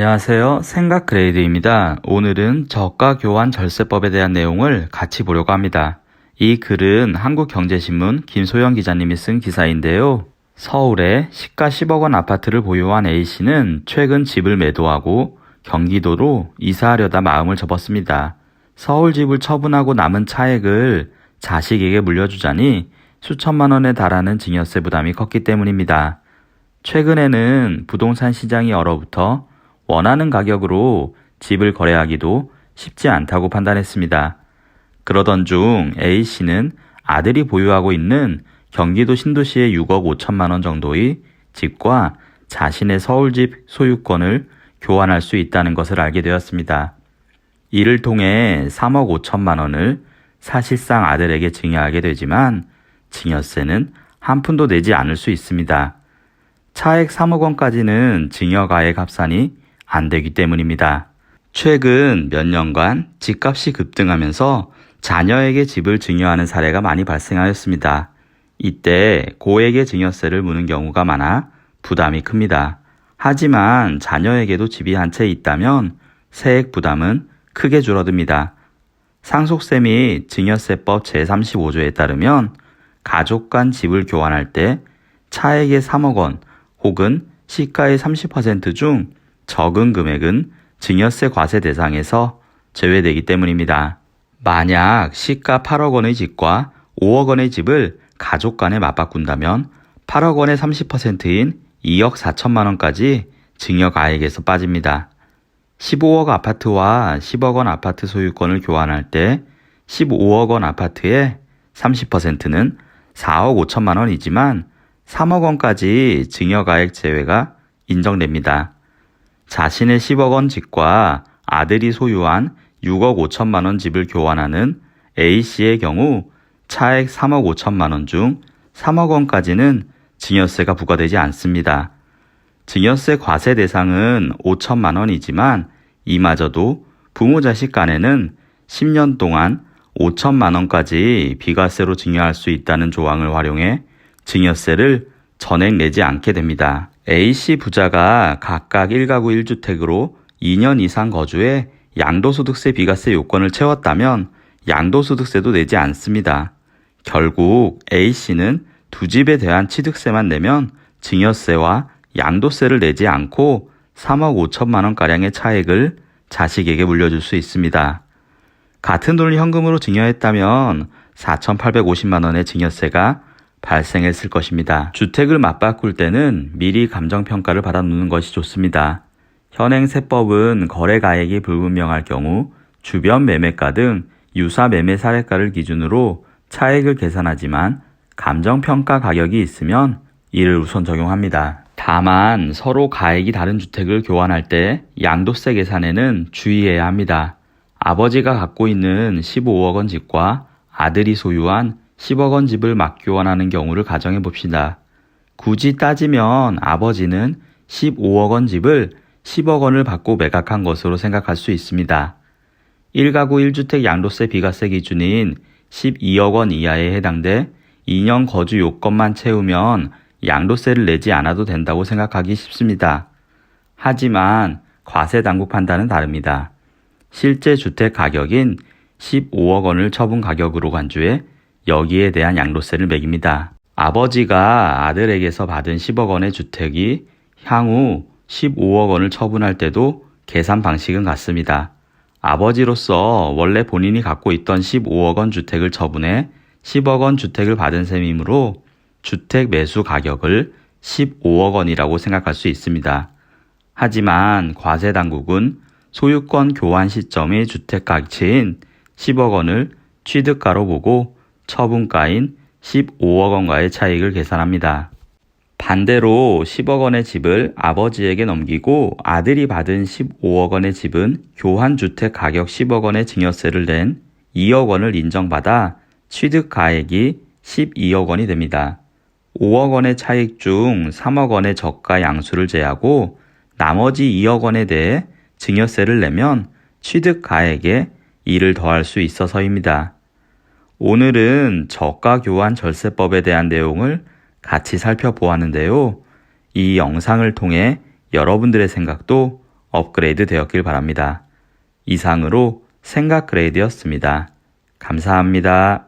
안녕하세요. 생각 그레이드입니다. 오늘은 저가 교환 절세법에 대한 내용을 같이 보려고 합니다. 이 글은 한국경제신문 김소영 기자님이 쓴 기사인데요. 서울에 시가 10억 원 아파트를 보유한 A씨는 최근 집을 매도하고 경기도로 이사하려다 마음을 접었습니다. 서울 집을 처분하고 남은 차액을 자식에게 물려주자니 수천만 원에 달하는 증여세 부담이 컸기 때문입니다. 최근에는 부동산 시장이 얼어붙어 원하는 가격으로 집을 거래하기도 쉽지 않다고 판단했습니다. 그러던 중 A씨는 아들이 보유하고 있는 경기도 신도시의 6억 5천만 원 정도의 집과 자신의 서울집 소유권을 교환할 수 있다는 것을 알게 되었습니다. 이를 통해 3억 5천만 원을 사실상 아들에게 증여하게 되지만 증여세는 한 푼도 내지 않을 수 있습니다. 차액 3억 원까지는 증여가액 합산이 안 되기 때문입니다. 최근 몇 년간 집값이 급등하면서 자녀에게 집을 증여하는 사례가 많이 발생하였습니다. 이때 고액의 증여세를 무는 경우가 많아 부담이 큽니다. 하지만 자녀에게도 집이 한 채 있다면 세액 부담은 크게 줄어듭니다. 상속세 및 증여세법 제35조에 따르면 가족 간 집을 교환할 때 차액의 3억 원 혹은 시가의 30%중 적은 금액은 증여세 과세 대상에서 제외되기 때문입니다. 만약 시가 8억 원의 집과 5억 원의 집을 가족 간에 맞바꾼다면 8억 원의 30%인 2억 4천만 원까지 증여가액에서 빠집니다. 15억 아파트와 10억 원 아파트 소유권을 교환할 때 15억 원 아파트의 30%는 4억 5천만 원이지만 3억 원까지 증여가액 제외가 인정됩니다. 자신의 10억 원 집과 아들이 소유한 6억 5천만 원 집을 교환하는 A씨의 경우 차액 3억 5천만 원 중 3억 원까지는 증여세가 부과되지 않습니다. 증여세 과세 대상은 5천만 원이지만 이마저도 부모 자식 간에는 10년 동안 5천만 원까지 비과세로 증여할 수 있다는 조항을 활용해 증여세를 전액 내지 않게 됩니다. A씨 부자가 각각 1가구 1주택으로 2년 이상 거주해 양도소득세 비과세 요건을 채웠다면 양도소득세도 내지 않습니다. 결국 A씨는 두 집에 대한 취득세만 내면 증여세와 양도세를 내지 않고 3억 5천만 원가량의 차액을 자식에게 물려줄 수 있습니다. 같은 돈을 현금으로 증여했다면 4,850만 원의 증여세가 발생했을 것입니다. 주택을 맞바꿀 때는 미리 감정평가를 받아놓는 것이 좋습니다. 현행 세법은 거래가액이 불분명할 경우 주변 매매가 등 유사 매매 사례가를 기준으로 차액을 계산하지만 감정평가 가격이 있으면 이를 우선 적용합니다. 다만 서로 가액이 다른 주택을 교환할 때 양도세 계산에는 주의해야 합니다. 아버지가 갖고 있는 15억 원 집과 아들이 소유한 10억 원 집을 맞교환하는 경우를 가정해 봅시다. 굳이 따지면 아버지는 15억 원 집을 10억 원을 받고 매각한 것으로 생각할 수 있습니다. 1가구 1주택 양도세 비과세 기준인 12억 원 이하에 해당돼 2년 거주 요건만 채우면 양도세를 내지 않아도 된다고 생각하기 쉽습니다. 하지만 과세 당국 판단은 다릅니다. 실제 주택 가격인 15억 원을 처분 가격으로 간주해 여기에 대한 양도세를 매깁니다. 아버지가 아들에게서 받은 10억 원의 주택이 향후 15억 원을 처분할 때도 계산 방식은 같습니다. 아버지로서 원래 본인이 갖고 있던 15억 원 주택을 처분해 10억 원 주택을 받은 셈이므로 주택 매수 가격을 15억 원이라고 생각할 수 있습니다. 하지만 과세 당국은 소유권 교환 시점의 주택 가치인 10억 원을 취득가로 보고 처분가인 15억 원과의 차익을 계산합니다. 반대로 10억 원의 집을 아버지에게 넘기고 아들이 받은 15억 원의 집은 교환 주택 가격 10억 원의 증여세를 낸 2억 원을 인정받아 취득 가액이 12억 원이 됩니다. 5억 원의 차익 중 3억 원의 저가 양수를 제하고 나머지 2억 원에 대해 증여세를 내면 취득 가액에 이를 더할 수 있어서입니다. 오늘은 저가 교환 절세법에 대한 내용을 같이 살펴보았는데요. 이 영상을 통해 여러분들의 생각도 업그레이드 되었길 바랍니다. 이상으로 생각 그레이드였습니다. 감사합니다.